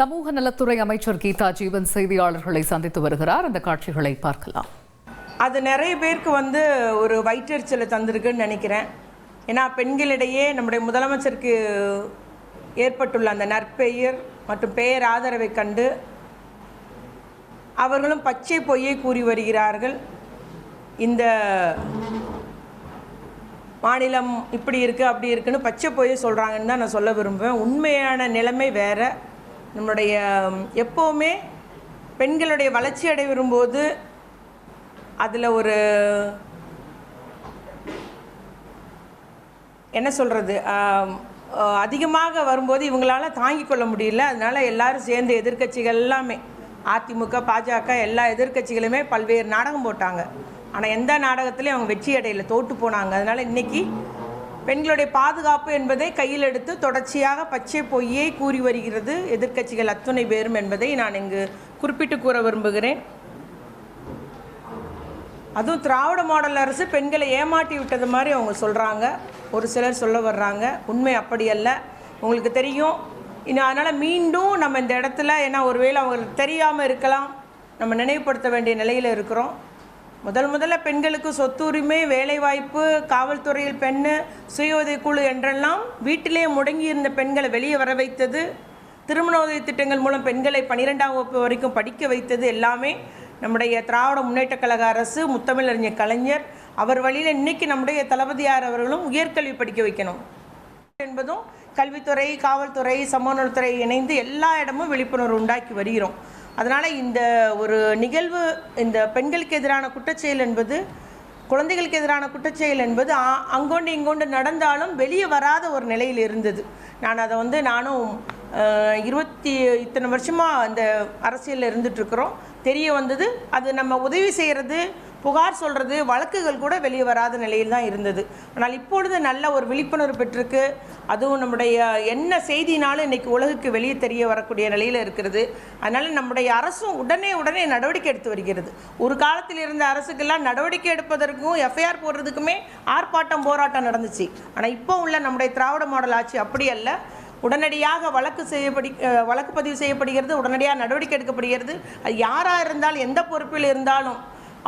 சமூக நலத்துறை அமைச்சர் கீதா ஜீவன் செய்தியாளர்களை சந்தித்து வருகிறார். அந்த காட்சிகளை பார்க்கலாம். அது நிறைய பேருக்கு வந்து ஒரு வயிற்றெரிச்சலை தந்திருக்குன்னு நினைக்கிறேன். ஏன்னா பெண்களிடையே நம்முடைய முதலமைச்சருக்கு ஏற்பட்டுள்ள அந்த நற்பெயர் மற்றும் பெயர் ஆதரவை கண்டு அவர்களும் பச்சை பொய்யை கூறி வருகிறார்கள். இந்த மாநிலம் இப்படி இருக்குது அப்படி இருக்குன்னு பச்சை பொய்யை சொல்கிறாங்கன்னு தான் நான் சொல்ல விரும்புவேன். உண்மையான நிலைமை வேறு. நம்மளுடைய எப்போவுமே பெண்களுடைய வளர்ச்சி அடை வரும்போது அதில் ஒரு என்ன சொல்கிறது அதிகமாக வரும்போது இவங்களால் தாங்கிக் கொள்ள முடியல. அதனால் எல்லாரும் சேர்ந்து எதிர்க்கட்சிகள் எல்லாமே அதிமுக பாஜக எல்லா எதிர்க்கட்சிகளுமே பல்வேறு நாடகம் போட்டாங்க. ஆனால் எந்த நாடகத்துலேயும் அவங்க வெற்றி அடையில் தோட்டு போனாங்க. அதனால் இன்னைக்கு பெண்களுடைய பாதுகாப்பு என்பதை கையில் எடுத்து தொடர்ச்சியாக பச்சை பொய்யை கூறி வருகிறது. எதிர்க்கட்சிகள் அத்துணை பேரும் என்பதை நான் இங்கு குறிப்பிட்டு கூற விரும்புகிறேன். அதுவும் திராவிட மாடல் அரசு பெண்களை ஏமாட்டி விட்டது மாதிரி அவங்க சொல்கிறாங்க ஒரு சிலர் சொல்ல வர்றாங்க. உண்மை அப்படி அல்ல. உங்களுக்கு தெரியும். இன்னும் அதனால் மீண்டும் நம்ம இந்த இடத்துல ஏன்னா ஒருவேளை அவங்களுக்கு தெரியாமல் இருக்கலாம். நம்ம நினைவுபடுத்த வேண்டிய நிலையில் இருக்கிறோம். முதல் முதல்ல பெண்களுக்கு சொத்துரிமை வேலைவாய்ப்பு காவல்துறையில் பெண் சுய உதவிக்குழு என்றெல்லாம் வீட்டிலே முடங்கி இருந்த பெண்களை வெளியே வர வைத்தது. திருமண உதவி திட்டங்கள் மூலம் பெண்களை பன்னிரெண்டாம் வகுப்பு வரைக்கும் படிக்க வைத்தது எல்லாமே நம்முடைய திராவிட முன்னேற்றக் கழக அரசு முத்தமிழறிஞர் கலைஞர் அவர் வழியில் இன்னைக்கு நம்முடைய தளபதியார் அவர்களும் உயர்கல்வி படிக்க வைக்கணும் என்பதும் கல்வித்துறை காவல்துறை சமூகநலத்துறை இணைந்து எல்லா இடமும் விழிப்புணர்வு உண்டாக்கி வருகிறோம். அதனால் இந்த ஒரு நிகழ்வு இந்த பெண்களுக்கு எதிரான குற்றச்செயல் என்பது குழந்தைகளுக்கு எதிரான குற்றச்செயல் என்பது அங்கொண்டு இங்கொண்டு நடந்தாலும் வெளியே வராத ஒரு நிலையில் இருந்தது. நான் அதை வந்து நானும் இருபத்தி இத்தனை வருஷமாக அந்த அரசியலில் இருந்துகிட்ருக்குறோம் தெரிய வந்தது அது நம்ம உதவி செய்கிறது புகார் சொல்கிறது வழக்குகள் கூட வெளியே வராத நிலையில் தான் இருந்தது. ஆனால் இப்பொழுது நல்ல ஒரு விழிப்புணர்வு பெற்றிருக்கு. அதுவும் நம்முடைய என்ன செய்தினாலும் இன்றைக்கி உலகுக்கு வெளியே தெரிய வரக்கூடிய நிலையில் இருக்கிறது. அதனால் நம்முடைய அரசும் உடனே உடனே நடவடிக்கை எடுத்து வருகிறது. ஒரு காலத்தில் இருந்த அரசுக்கெல்லாம் நடவடிக்கை எடுப்பதற்கும் எஃப்ஐஆர் போடுறதுக்குமே ஆர்ப்பாட்டம் போராட்டம் நடந்துச்சு. ஆனால் இப்போ உள்ள நம்முடைய திராவிட மாடல் ஆட்சி அப்படி அல்ல. உடனடியாக வழக்கு செய்யப்படி வழக்கு பதிவு செய்யப்படுகிறது. உடனடியாக நடவடிக்கை எடுக்கப்படுகிறது. அது யாராக இருந்தாலும் எந்த பொறுப்பில் இருந்தாலும்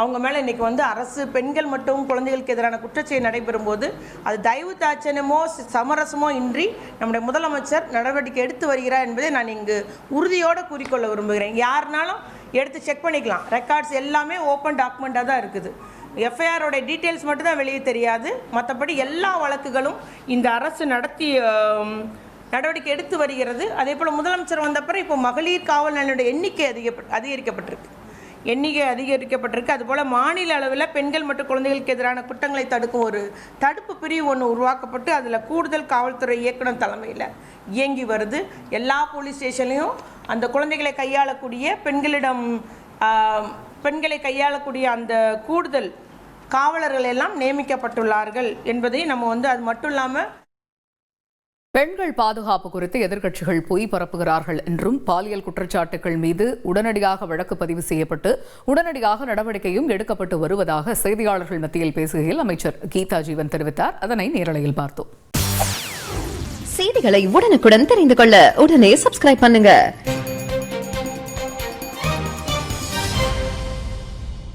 அவங்க மேலே இன்றைக்கி வந்து அரசு பெண்கள் மற்றும் குழந்தைகளுக்கு எதிரான குற்றச்செயல் நடைபெறும் போது அது தயவு தாட்சணமோ சமரசமோ இன்றி நம்முடைய முதலமைச்சர் நடவடிக்கை எடுத்து வருகிறார் என்பதை நான் இங்கு உறுதியோடு கூறிக்கொள்ள விரும்புகிறேன். யாருனாலும் எடுத்து செக் பண்ணிக்கலாம். ரெக்கார்ட்ஸ் எல்லாமே ஓப்பன் டாக்குமெண்ட்டாக தான் இருக்குது. எஃப்ஐஆரோட டீட்டெயில்ஸ் மட்டும்தான் வெளியே தெரியாது. மற்றபடி எல்லா வழக்குகளும் இந்த அரசு நடத்தி நடவடிக்கை எடுத்து வருகிறது. அதே போல் முதலமைச்சர் வந்தப்பறம் இப்போ மகளிர் காவல் நிலையோட எண்ணிக்கை அதிக அதிகரிக்கப்பட்டிருக்கு. எண்ணிக்கை அதிகரிக்கப்பட்டிருக்கு. அதுபோல் மாநில அளவில் பெண்கள் மற்றும் குழந்தைகளுக்கு எதிரான குற்றங்களை தடுக்கும் ஒரு தடுப்பு பிரிவு ஒன்று உருவாக்கப்பட்டு அதில் கூடுதல் காவல்துறை இயக்குனர் தலைமையில் இயங்கி வருது. எல்லா போலீஸ் ஸ்டேஷன்லையும் அந்த குழந்தைகளை கையாளக்கூடிய பெண்களிடம் பெண்களை கையாளக்கூடிய அந்த கூடுதல் காவலர்கள் எல்லாம் நியமிக்கப்பட்டுள்ளார்கள் என்பதை நம்ம வந்து அது மட்டும் இல்லாமல் பெண்கள் பாதுகாப்பு குறித்து எதிர்க்கட்சிகள் பொய் பரப்புகிறார்கள் என்றும் பாலியல் குற்றச்சாட்டுகள் மீது உடனடியாக வழக்கு பதிவு செய்யப்பட்டு உடனடியாக நடவடிக்கையும் எடுக்கப்பட்டு வருவதாக செய்தியாளர்கள் மத்தியில் பேசுகையில் அமைச்சர் கீதா ஜீவன் தெரிவித்தார். அதனை நேரலையில் பார்த்தோம். செய்திகளை உடனுக்குடன் தெரிந்து கொள்ள உடனே சப்ஸ்கிரைப் பண்ணுங்க.